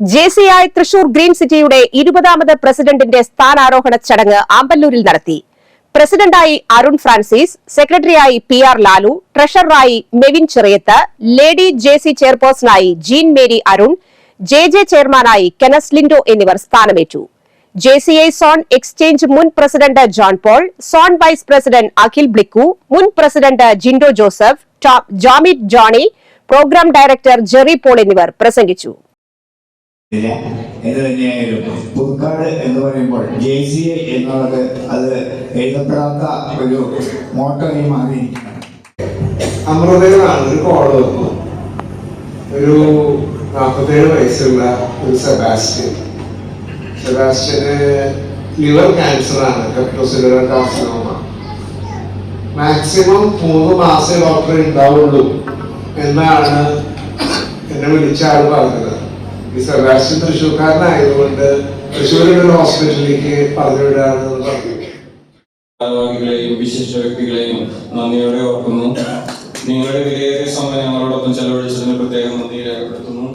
J C I Thrissur green സിറ്റിയുടെ ഇരുപതാമത് പ്രസിഡന്റിന്റെ സ്ഥാനാരോഹണ ചടങ്ങ് ആമ്പല്ലൂരിൽ നടത്തി. പ്രസിഡന്റായി അരുൺ ഫ്രാൻസിസ് സെക്രട്ടറിയായി P R Lalu ട്രഷററായി Mevin Cheriyath lady J C ചെയർപേഴ്സണായി Jean Mary Arun J J ചെയർമാനായി കെനസ് ലിൻഡോ എന്നിവർ സ്ഥാനമേറ്റു. J C I zone exchange മുൻ president John Paul zone vice president Akhil Blikku മുൻ president Jindo Joseph Jomit Johnny program director Jerry Paul എന്നിവർ പ്രസംഗിച്ചു. ഇല്ല. എന്ന് തന്നെയായാലും പുതുക്കാട് എന്ന് പറയുമ്പോൾ ജെ സി എ എന്നുള്ളത് അത് എഴുതപ്പെടാത്ത ഒരു മോട്ടോയി മാറി അമൃതകളാണ് ഒരു കോൾ വന്നു. ഒരു നാൽപ്പത്തേഴ് വയസ്സുള്ള ഒരു സെബാസ്റ്റ്യൻ. സെബാസ്റ്റ്യന് ലിവർ ക്യാൻസറാണ്. കാർസിനോമ. മാക്സിമം മൂന്ന് മാസേ ഡോക്ടർ ഉണ്ടാവുള്ളൂ എന്നാണ് എന്നെ വിളിച്ച ആൾ പറഞ്ഞത്. സെബാസ്റ്റ്യൻ തൃശ്ശൂർക്കാരനായതുകൊണ്ട് തൃശ്ശൂരിൽ ഒരു ഹോസ്പിറ്റലിലേക്ക് പറഞ്ഞു വിടാണെന്ന് പറഞ്ഞു. വിശേഷ വിശിഷ്ട വ്യക്തികളെയും നന്ദിയോടെ ഓർക്കുന്നു. നിങ്ങളുടെ വിലയേറിയ സമയം ഞങ്ങളോടൊപ്പം ചെലവഴിച്ചതിന് പ്രത്യേകം നന്ദി രേഖപ്പെടുത്തുന്നു.